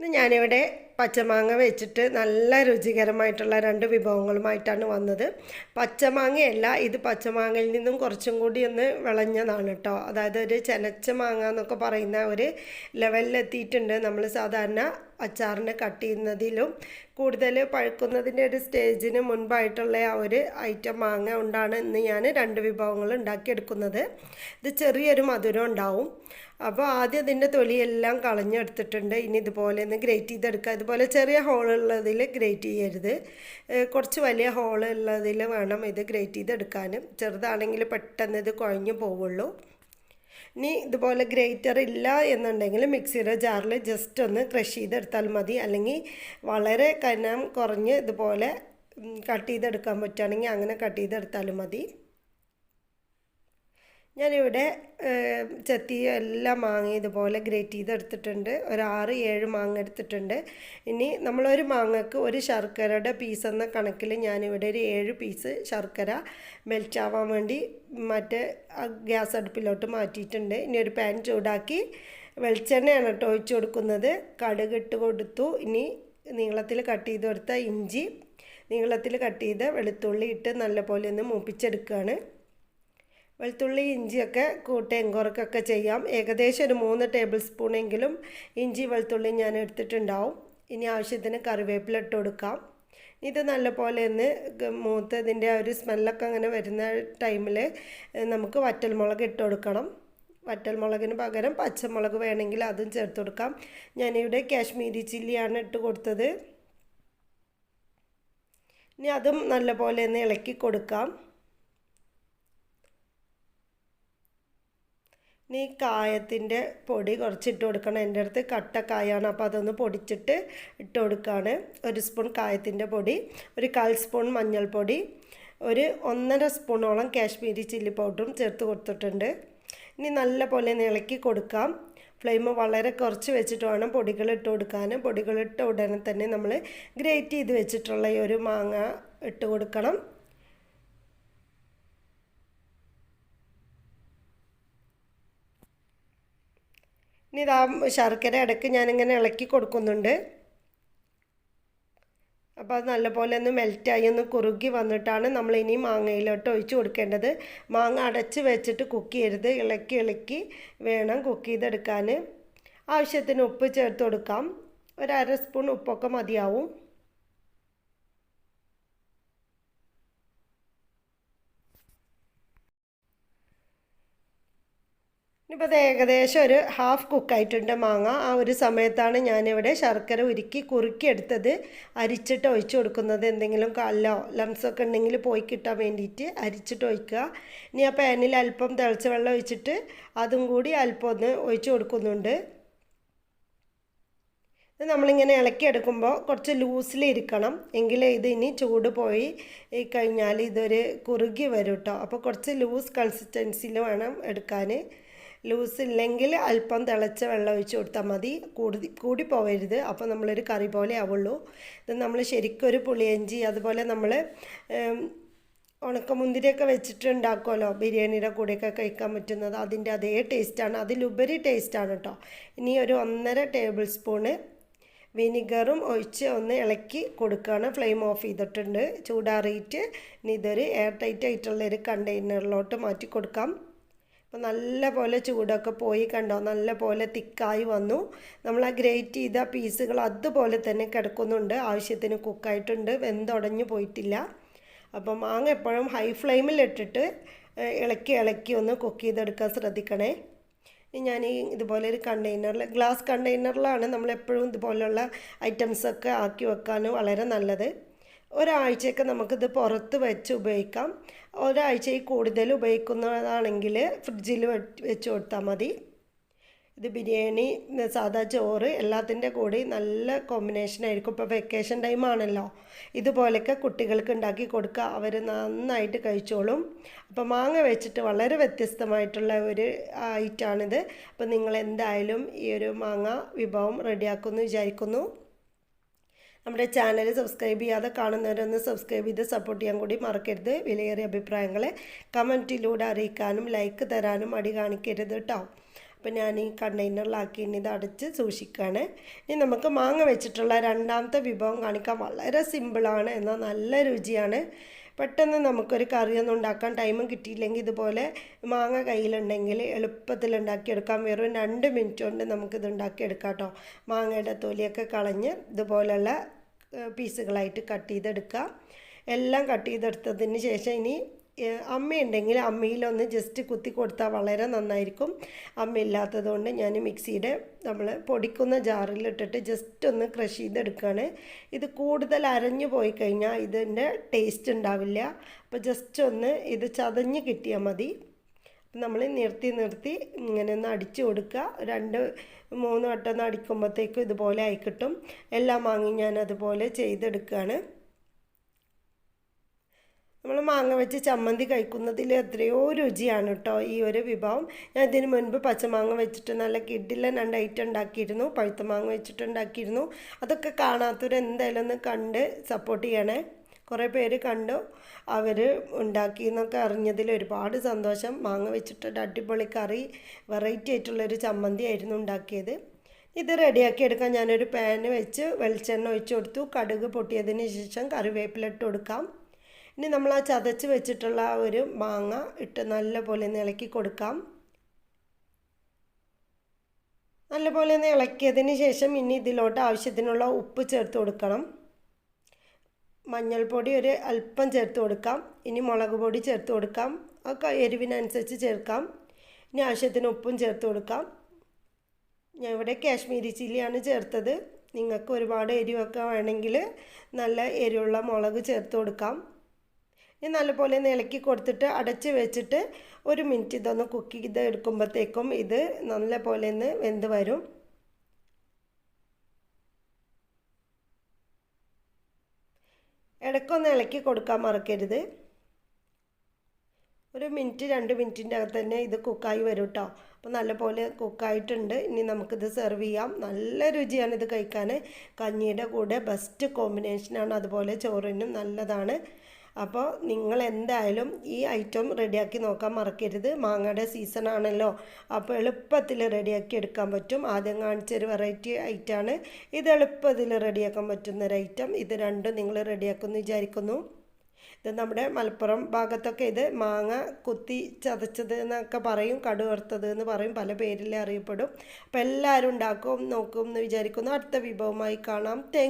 ഇന്ന് ഞാനിവിടെ പച്ചമാങ്ങ വെച്ചിട്ട് നല്ല രുചികരമായിട്ടുള്ള രണ്ട് വിഭവങ്ങളുമായിട്ടാണ് വന്നത്. പച്ചമാങ്ങയല്ല ഇത് പച്ചമാങ്ങയിൽ നിന്നും കുറച്ചും കൂടി ഒന്ന് വിളഞ്ഞതാണ് കേട്ടോ അതായത് ഒരു ചെനച്ച മാങ്ങ എന്നൊക്കെ പറയുന്ന ഒരു ലെവലിലെത്തിയിട്ടുണ്ട്. നമ്മൾ സാധാരണ അച്ചാറിന് കട്ട് ചെയ്യുന്നതിലും കൂടുതൽ പഴുക്കുന്നതിന്റെ ഒരു സ്റ്റേജിന് മുൻപായിട്ടുള്ള ആ ഒരു ഐറ്റം മാങ്ങ കൊണ്ടാണ് ഇന്ന് ഞാൻ രണ്ട് വിഭവങ്ങൾ ഉണ്ടാക്കിയെടുക്കുന്നത്. ഇത് ചെറിയൊരു മധുരം ഉണ്ടാവും. അപ്പോൾ ആദ്യം ഇതിന്റെ തൊലിയെല്ലാം കളഞ്ഞെടുത്തിട്ടുണ്ട്. ഇനി ഇതുപോലെ ഒന്ന് ഗ്രേറ്റ് ചെയ്തെടുക്കുക. ഇതുപോലെ ചെറിയ ഹോളുള്ളതിൽ ഗ്രേറ്റ് ചെയ്യരുത്. കുറച്ച് വലിയ ഹോളുള്ളതിൽ വേണം ഇത് ഗ്രേറ്റ് ചെയ്തെടുക്കാനും. ചെറുതാണെങ്കിൽ പെട്ടെന്ന് ഇത് കുഴഞ്ഞു പോവുള്ളൂ. ഇനി ഇതുപോലെ ഗ്രേറ്റർ ഇല്ല എന്നുണ്ടെങ്കിൽ മിക്സിയുടെ ജാറിൽ ജസ്റ്റ് ഒന്ന് ക്രഷ് ചെയ്തെടുത്താൽ മതി. അല്ലെങ്കിൽ വളരെ കനം കുറഞ്ഞ് ഇതുപോലെ കട്ട് ചെയ്തെടുക്കാൻ പറ്റുകയാണെങ്കിൽ അങ്ങനെ കട്ട് ചെയ്തെടുത്താലും മതി. ഞാനിവിടെ ചെത്തി എല്ലാം മാങ്ങ ഇതുപോലെ ഗ്രേറ്റ് ചെയ്തെടുത്തിട്ടുണ്ട്. ഒരു ആറ് ഏഴ് മാങ്ങ എടുത്തിട്ടുണ്ട്. ഇനി നമ്മളൊരു മാങ്ങക്ക് ഒരു ശർക്കരയുടെ പീസ് എന്ന കണക്കിൽ ഞാനിവിടെ ഒരു ഏഴ് പീസ് ശർക്കര മെൽറ്റ് ആവാൻ വേണ്ടി മറ്റേ ഗ്യാസ് അടുപ്പിലോട്ട് മാറ്റിയിട്ടുണ്ട്. ഇനി ഒരു പാൻ ചൂടാക്കി വെളിച്ചെണ്ണയാണ് കേട്ടോ ഒഴിച്ചു കൊടുക്കുന്നത്. കടുക് ഇട്ട് കൊടുത്തു. ഇനി നീളത്തിൽ കട്ട് ചെയ്ത് കൊടുത്ത ഇഞ്ചി നീളത്തിൽ കട്ട് ചെയ്ത വെളുത്തുള്ളി ഇട്ട് നല്ലപോലെ ഒന്ന് മൂപ്പിച്ചെടുക്കുകയാണ്. വെളുത്തുള്ളി ഇഞ്ചിയൊക്കെ കൂട്ടി എങ്കുറക്കൊക്കെ ചെയ്യാം. ഏകദേശം ഒരു മൂന്ന് ടേബിൾ സ്പൂണെങ്കിലും ഇഞ്ചി വെളുത്തുള്ളി ഞാൻ എടുത്തിട്ടുണ്ടാവും. ഇനി ആവശ്യത്തിന് കറിവേപ്പില ഇട്ട് കൊടുക്കാം. ഇത് നല്ലപോലെ ഒന്ന് മൂത്തതിന്റെ ആ ഒരു സ്മെല്ലൊക്കെ അങ്ങനെ വരുന്ന ടൈമിൽ നമുക്ക് വറ്റൽമുളക് ഇട്ട് കൊടുക്കണം. വറ്റൽമുളകിന് പകരം പച്ചമുളക് വേണമെങ്കിൽ അതും ചേർത്ത് കൊടുക്കാം. ഞാനിവിടെ കാശ്മീരി ചില്ലിയാണ് ഇട്ട് കൊടുത്തത്. ഇനി അതും നല്ലപോലെ ഒന്ന് ഇളക്കി കൊടുക്കാം. ഇനി കായത്തിന്റെ പൊടി കുറച്ച് ഇട്ട് കൊടുക്കണം. എന്റെ അടുത്ത് കട്ടക്കായാണ് അപ്പോൾ അതൊന്ന് പൊടിച്ചിട്ട് ഇട്ട് കൊടുക്കുകയാണ്. ഒരു സ്പൂൺ കായത്തിന്റെ പൊടി ഒരു കാൽ സ്പൂൺ മഞ്ഞൾപ്പൊടി ഒരു ഒന്നര സ്പൂണോളം കാശ്മീരി ചില്ലി പൗഡറും ചേർത്ത് കൊടുത്തിട്ടുണ്ട്. ഇനി നല്ല പോലെ ഇളക്കി കൊടുക്കാം. ഫ്ലെയിം വളരെ കുറച്ച് വെച്ചിട്ട് വേണം പൊടികൾ ഇട്ട് കൊടുക്കാൻ. പൊടികൾ ഇട്ട ഉടനെ തന്നെ നമ്മൾ ഗ്രേറ്റ് ചെയ്ത് വെച്ചിട്ടുള്ള ഈ ഒരു മാങ്ങ ഇട്ട് കൊടുക്കണം. ഇനി ഇതാ ശർക്കര ഇടയ്ക്ക് ഞാനിങ്ങനെ ഇളക്കി കൊടുക്കുന്നുണ്ട്. അപ്പോൾ അത് നല്ലപോലെ ഒന്ന് മെൽറ്റായി ഒന്ന് കുറുകി വന്നിട്ടാണ് നമ്മൾ ഇനി മാങ്ങയിലോട്ട് ഒഴിച്ച് കൊടുക്കേണ്ടത്. മാങ്ങ അടച്ച് വെച്ചിട്ട് കുക്ക് ചെയ്യരുത്. ഇളക്കി ഇളക്കി വേണം കുക്ക് ചെയ്തെടുക്കാൻ. ആവശ്യത്തിന് ഉപ്പ് ചേർത്ത് കൊടുക്കാം. ഒരു അര സ്പൂൺ ഉപ്പൊക്കെ മതിയാവും. ഇനിയിപ്പോൾ അത് ഏകദേശം ഒരു ഹാഫ് കുക്കായിട്ടുണ്ട് മാങ്ങ. ആ ഒരു സമയത്താണ് ഞാനിവിടെ ശർക്കര ഉരുക്കി കുറുക്കിയെടുത്തത് അരിച്ചിട്ട് ഒഴിച്ചു കൊടുക്കുന്നത്. എന്തെങ്കിലും കല്ലോ ലംസൊക്കെ ഉണ്ടെങ്കിൽ പോയി കിട്ടാൻ വേണ്ടിയിട്ട് അരിച്ചിട്ട് ഒഴിക്കുക. ഇനി ആ പാനിൽ അല്പം തിളച്ച വെള്ളം ഒഴിച്ചിട്ട് അതും കൂടി അല്പം ഒന്ന് ഒഴിച്ചു കൊടുക്കുന്നുണ്ട്. നമ്മളിങ്ങനെ ഇളക്കിയെടുക്കുമ്പോൾ കുറച്ച് ലൂസിലിരിക്കണം എങ്കിലേ ഇത് ഇനി ചൂട് പോയി കഴിഞ്ഞാൽ ഇതൊരു കുറുകി വരും കേട്ടോ അപ്പോൾ കുറച്ച് ലൂസ് കൺസിസ്റ്റൻസിയിൽ വേണം എടുക്കാൻ. ലൂസ് ഇല്ലെങ്കിൽ അല്പം തിളച്ച വെള്ളം ഒഴിച്ച് കൊടുത്താൽ മതി. കൂടി കൂടി പോവരുത്. അപ്പോൾ നമ്മളൊരു കറി പോലെ ആവുള്ളൂ. ഇത് നമ്മൾ ശരിക്കൊരു പുളിയഞ്ചി അതുപോലെ നമ്മൾ ഉണക്കമുന്തിരിയൊക്കെ വെച്ചിട്ട് ഉണ്ടാക്കുമല്ലോ ബിരിയാണിയുടെ കൂടെയൊക്കെ കഴിക്കാൻ പറ്റുന്നത് അതിന്റെ അതേ ടേസ്റ്റാണ്. അതിലുപരി ടേസ്റ്റാണ് കേട്ടോ. ഇനി ഒരു ഒന്നര ടേബിൾ സ്പൂണ് വിനിഗറും ഒഴിച്ച് ഒന്ന് ഇളക്കി കൊടുക്കുകയാണ്. ഫ്ലെയിം ഓഫ് ചെയ്തിട്ടുണ്ട്. ചൂടാറിയിട്ട് ഇനി ഇതൊരു എയർ ടൈറ്റ് ആയിട്ടുള്ള ഒരു കണ്ടെയ്നറിലോട്ട് മാറ്റി കൊടുക്കാം. അപ്പോൾ നല്ല പോലെ ചൂടൊക്കെ പോയി കണ്ടോ? നല്ല പോലെ തിക്കായി വന്നു. നമ്മൾ ആ ഗ്രേറ്റ് ചെയ്ത പീസുകൾ അതുപോലെ തന്നെ കിടക്കുന്നുണ്ട്. ആവശ്യത്തിന് കുക്കായിട്ടുണ്ട് വെന്തുടഞ്ഞു പോയിട്ടില്ല. അപ്പം മാങ്ങ എപ്പോഴും ഹൈ ഫ്ലെയിമിൽ ഇട്ടിട്ട് ഇളക്കി ഇളക്കി ഒന്ന് കുക്ക് ചെയ്തെടുക്കാൻ ശ്രദ്ധിക്കണേ. ഞാൻ ഈ ഇതുപോലെ ഒരു കണ്ടെയ്നറിൽ ഗ്ലാസ് കണ്ടെയ്നറിലാണ് നമ്മളെപ്പോഴും ഇതുപോലെയുള്ള ഐറ്റംസൊക്കെ ആക്കി വെക്കാൻ വളരെ നല്ലത്. ഒരാഴ്ചയൊക്കെ നമുക്കിത് പുറത്ത് വെച്ച് ഉപയോഗിക്കാം. ഒരാഴ്ചയിൽ കൂടുതൽ ഉപയോഗിക്കുന്നതാണെങ്കിൽ ഫ്രിഡ്ജിൽ വെച്ച് കൊടുത്താൽ മതി. ഇത് ബിരിയാണി സാദാ ചോറ് എല്ലാത്തിന്റെ കൂടി നല്ല കോമ്പിനേഷൻ ആയിരിക്കും. ഇപ്പോൾ വെക്കേഷൻ ടൈം ആണല്ലോ. ഇതുപോലെയൊക്കെ കുട്ടികൾക്ക് ഉണ്ടാക്കി കൊടുക്കുക. അവർ നന്നായിട്ട് കഴിച്ചോളും. അപ്പോൾ മാങ്ങ വെച്ചിട്ട് വളരെ വ്യത്യസ്തമായിട്ടുള്ള ഒരു ഐറ്റാണിത് അപ്പോൾ നിങ്ങൾ എന്തായാലും ഈ ഒരു മാങ്ങ വിഭവം റെഡിയാക്കുമെന്ന് വിചാരിക്കുന്നു. നമ്മുടെ ചാനൽ സബ്സ്ക്രൈബ് ചെയ്യാതെ കാണുന്നവരൊന്ന് സബ്സ്ക്രൈബ് ചെയ്ത് സപ്പോർട്ട് ചെയ്യാൻ കൂടി മറക്കരുത്. വിലയേറിയ അഭിപ്രായങ്ങളെ കമന്റിലൂടെ അറിയിക്കാനും ലൈക്ക് തരാനും അടി കാണിക്കരുത് കേട്ടോ അപ്പോൾ ഞാൻ ഈ കണ്ടെയ്നറിലാക്കി ഇത് അടച്ച് സൂക്ഷിക്കുകയാണ് ഇനി നമുക്ക് മാങ്ങ വെച്ചിട്ടുള്ള രണ്ടാമത്തെ വിഭവം കാണിക്കാൻ വളരെ സിമ്പിളാണ് എന്നാൽ നല്ല രുചിയാണ്. പെട്ടെന്ന് നമുക്കൊരു കറിയൊന്നും ഉണ്ടാക്കാൻ ടൈമും കിട്ടിയില്ലെങ്കിൽ ഇതുപോലെ മാങ്ങ കയ്യിലുണ്ടെങ്കിൽ എളുപ്പത്തിൽ ഉണ്ടാക്കിയെടുക്കാം. വെറും രണ്ട് മിനിറ്റ് കൊണ്ട് നമുക്കിത് ഉണ്ടാക്കിയെടുക്കാം കേട്ടോ മാങ്ങയുടെ തൊലിയൊക്കെ കളഞ്ഞ് ഇതുപോലെയുള്ള പീസുകളായിട്ട് കട്ട് ചെയ്തെടുക്കുക. എല്ലാം കട്ട് ചെയ്തെടുത്തതിന് ശേഷം ഇനി അമ്മയുണ്ടെങ്കിൽ അമ്മയിലൊന്ന് ജസ്റ്റ് കുത്തി കൊടുത്താൽ വളരെ നന്നായിരിക്കും. അമ്മ ഇല്ലാത്തത് കൊണ്ട് ഞാൻ മിക്സിയുടെ നമ്മൾ പൊടിക്കുന്ന ജാറിലിട്ടിട്ട് ജസ്റ്റ് ഒന്ന് ക്രഷ് ചെയ്തെടുക്കുകയാണ്. ഇത് കൂടുതൽ അരഞ്ഞു പോയി കഴിഞ്ഞാൽ ഇതിന്റെ ടേസ്റ്റ് ഉണ്ടാവില്ല. അപ്പോൾ ജസ്റ്റ് ഒന്ന് ഇത് ചതഞ്ഞ് കിട്ടിയാൽ മതി. നമ്മൾ നിർത്തി നിർത്തി ഇങ്ങനെ ഒന്ന് അടിച്ചു കൊടുക്കുക. രണ്ട് മൂന്ന് വട്ടം ഒന്ന് അടിക്കുമ്പോഴത്തേക്കും ഇതുപോലെ ആയി കിട്ടും. എല്ലാം വാങ്ങി ഞാൻ അതുപോലെ ചെയ്തെടുക്കുകയാണ്. നമ്മൾ മാങ്ങ വെച്ച് ചമ്മന്തി കഴിക്കുന്നതിൽ എത്രയോ രുചിയാണ് കേട്ടോ ഈ ഒരു വിഭവം. ഞാൻ ഇതിന് മുൻപ് പച്ചമാങ്ങ വെച്ചിട്ട് നല്ല കിഡിലെ രണ്ട് ഐറ്റം ഉണ്ടാക്കിയിരുന്നു. പഴുത്ത മാങ്ങ വെച്ചിട്ടുണ്ടാക്കിയിരുന്നു അതൊക്കെ കാണാത്തവർ എന്തായാലും ഒന്ന് കണ്ട് സപ്പോർട്ട് ചെയ്യണേ. കുറേ പേര് കണ്ടു. അവർ ഉണ്ടാക്കി എന്നൊക്കെ അറിഞ്ഞതിൽ ഒരുപാട് സന്തോഷം. മാങ്ങ വെച്ചിട്ട് അടിപൊളി കറി വെറൈറ്റി ആയിട്ടുള്ളൊരു ചമ്മന്തി ആയിരുന്നു ഉണ്ടാക്കിയത്. ഇത് റെഡിയാക്കി എടുക്കാൻ ഞാനൊരു പാന് വെച്ച് വെളിച്ചെണ്ണ ഒഴിച്ചു കൊടുത്തു. കടുക് പൊട്ടിയതിന് ശേഷം കറിവേപ്പില ഇട്ട് കൊടുക്കാം. ഇനി നമ്മൾ ആ ചതച്ച് വെച്ചിട്ടുള്ള ആ ഒരു മാങ്ങ ഇട്ട് നല്ലപോലെ ഇളക്കി കൊടുക്കാം. നല്ലപോലെ ഒന്ന് ഇളക്കിയതിന് ശേഷം ഇനി ഇതിലോട്ട് ആവശ്യത്തിനുള്ള ഉപ്പ് ചേർത്ത് കൊടുക്കണം. മഞ്ഞൾപ്പൊടി ഒരു അല്പം ചേർത്ത് കൊടുക്കാം. ഇനി മുളക് പൊടി ചേർത്ത് കൊടുക്കാം. ഒക്കെ എരിവിനനുസരിച്ച് ചേർക്കാം. ഇനി ആവശ്യത്തിന് ഉപ്പും ചേർത്ത് കൊടുക്കാം. ഞാൻ ഇവിടെ കാശ്മീരി ചില്ലിയാണ് ചേർത്തത്. നിങ്ങൾക്ക് ഒരുപാട് എരിവൊക്കെ വേണമെങ്കിൽ നല്ല എരിവുള്ള മുളക് ചേർത്ത് കൊടുക്കാം. ഇനി നല്ലപോലെ ഇളക്കി കൊടുത്തിട്ട് അടച്ച് വെച്ചിട്ട് ഒരു മിനിറ്റ് ഇതൊന്ന് കുക്ക് ചെയ്ത് എടുക്കുമ്പോഴത്തേക്കും ഇത് നല്ലപോലെ ഒന്ന് വെന്ത് വരും. ഇടയ്ക്കൊന്ന് ഇളക്കി കൊടുക്കാൻ മറക്കരുത്. ഒരു മിനിറ്റ് രണ്ട് മിനിറ്റിന്റെ അകത്ത് തന്നെ ഇത് കുക്കായി വരും കേട്ടോ. അപ്പോൾ നല്ലപോലെ കുക്കായിട്ടുണ്ട്. ഇനി നമുക്കിത് സെർവ് ചെയ്യാം. നല്ല രുചിയാണ് ഇത് കഴിക്കാൻ. കഞ്ഞിയുടെ കൂടെ ബെസ്റ്റ് കോമ്പിനേഷനാണ്. അതുപോലെ ചോറിനും നല്ലതാണ്. അപ്പോൾ നിങ്ങൾ എന്തായാലും ഈ ഐറ്റം റെഡിയാക്കി നോക്കാൻ മറക്കരുത്. മാങ്ങയുടെ സീസൺ ആണല്ലോ. അപ്പോൾ എളുപ്പത്തിൽ റെഡിയാക്കി എടുക്കാൻ പറ്റും. ആദ്യം കാണിച്ചൊരു വെറൈറ്റി ഐറ്റമാണ് ഇത് എളുപ്പത്തിൽ റെഡിയാക്കാൻ പറ്റുന്ന ഒരു ഐറ്റം ഇത് രണ്ടും നിങ്ങൾ റെഡിയാക്കുമെന്ന് വിചാരിക്കുന്നു. ഇത് നമ്മുടെ മലപ്പുറം ഭാഗത്തൊക്കെ ഇത് മാങ്ങ കുത്തി ചതച്ചത് എന്നൊക്കെ പറയും. കടുവറുത്തത് എന്ന് പറയും. പല പേരിൽ അറിയപ്പെടും. അപ്പോൾ എല്ലാവരും ഉണ്ടാക്കും നോക്കും എന്ന് വിചാരിക്കുന്നു. അടുത്ത വിഭവമായി കാണാം. താങ്ക്